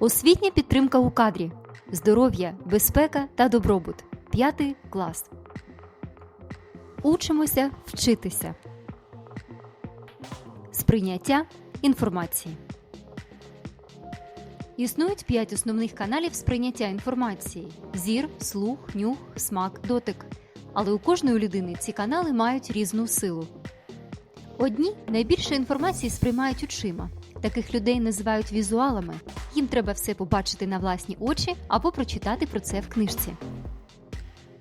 Освітня підтримка у кадрі. Здоров'я, безпека та добробут. П'ятий клас. Учимося вчитися. Сприйняття інформації. Існують п'ять основних каналів сприйняття інформації: зір, слух, нюх, смак, дотик. Але у кожної людини ці канали мають різну силу. Одні найбільше інформації сприймають очима. Таких людей називають візуалами. Їм треба все побачити на власні очі або прочитати про це в книжці.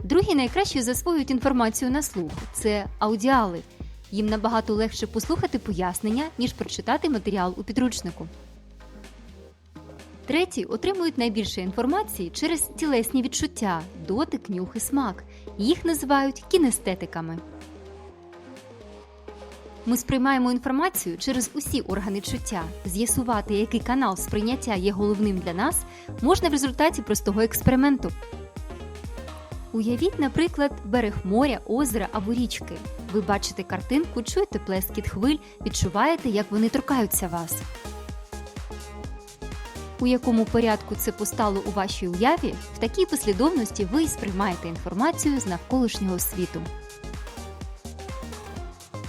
Другі найкраще засвоюють інформацію на слух це аудіали. Їм набагато легше послухати пояснення, ніж прочитати матеріал у підручнику. Треті отримують найбільше інформації через тілесні відчуття, дотик, нюх і смак. Їх називають кінестетиками. Ми сприймаємо інформацію через усі органи чуття. З'ясувати, який канал сприйняття є головним для нас, можна в результаті простого експерименту. Уявіть, наприклад, берег моря, озера або річки. Ви бачите картинку, чуєте плескіт хвиль, відчуваєте, як вони торкаються вас. У якому порядку це постало у вашій уяві, в такій послідовності ви й сприймаєте інформацію з навколишнього світу.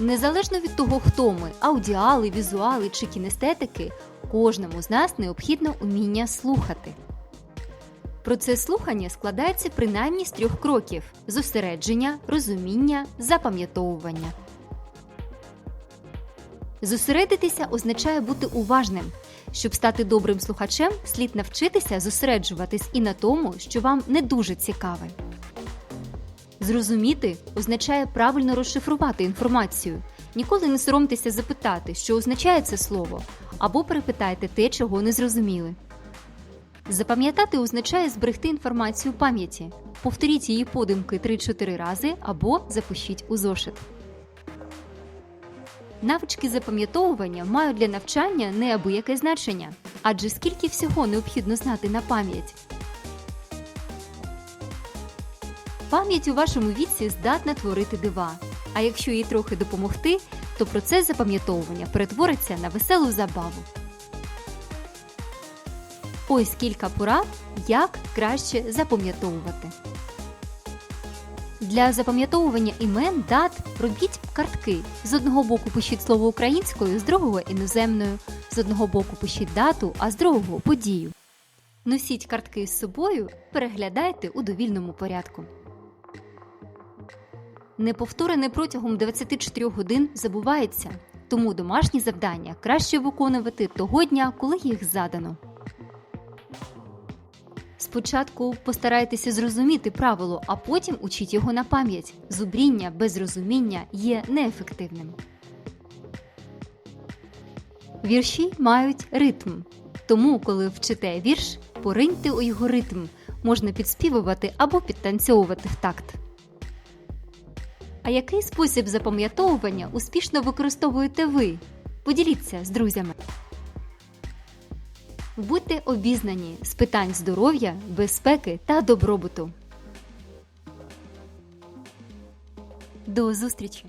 Незалежно від того, хто ми аудіали, візуали чи кінестетики, кожному з нас необхідно уміння слухати. Процес слухання складається принаймні з трьох кроків: зосередження, розуміння, запам'ятовування. Зосередитися означає бути уважним. Щоб стати добрим слухачем, слід навчитися зосереджуватись і на тому, що вам не дуже цікаве. Зрозуміти означає правильно розшифрувати інформацію. Ніколи не соромтеся запитати, що означає це слово, або перепитайте те, чого не зрозуміли. Запам'ятати означає зберегти інформацію в пам'яті. Повторіть її подумки 3-4 рази або запишіть у зошит. Навички запам'ятовування мають для навчання неабияке значення, адже скільки всього необхідно знати на пам'ять. Пам'ять у вашому віці здатна творити дива. А якщо їй трохи допомогти, то процес запам'ятовування перетвориться на веселу забаву. Ось кілька порад, як краще запам'ятовувати. Для запам'ятовування імен дат робіть картки. З одного боку пишіть слово українською, з другого іноземною. З одного боку пишіть дату, а з другого подію. Носіть картки з собою, переглядайте у довільному порядку. Неповторене протягом 24 годин забувається, тому домашні завдання краще виконувати того дня, коли їх задано. Спочатку постарайтеся зрозуміти правило, а потім учіть його на пам'ять. Зубріння без розуміння є неефективним. Вірші мають ритм. Тому, коли вчите вірш, пориньте у його ритм. Можна підспівувати або підтанцьовувати в такт. А який спосіб запам'ятовування успішно використовуєте ви? Поділіться з друзями. Будьте обізнані з питань здоров'я, безпеки та добробуту. До зустрічі!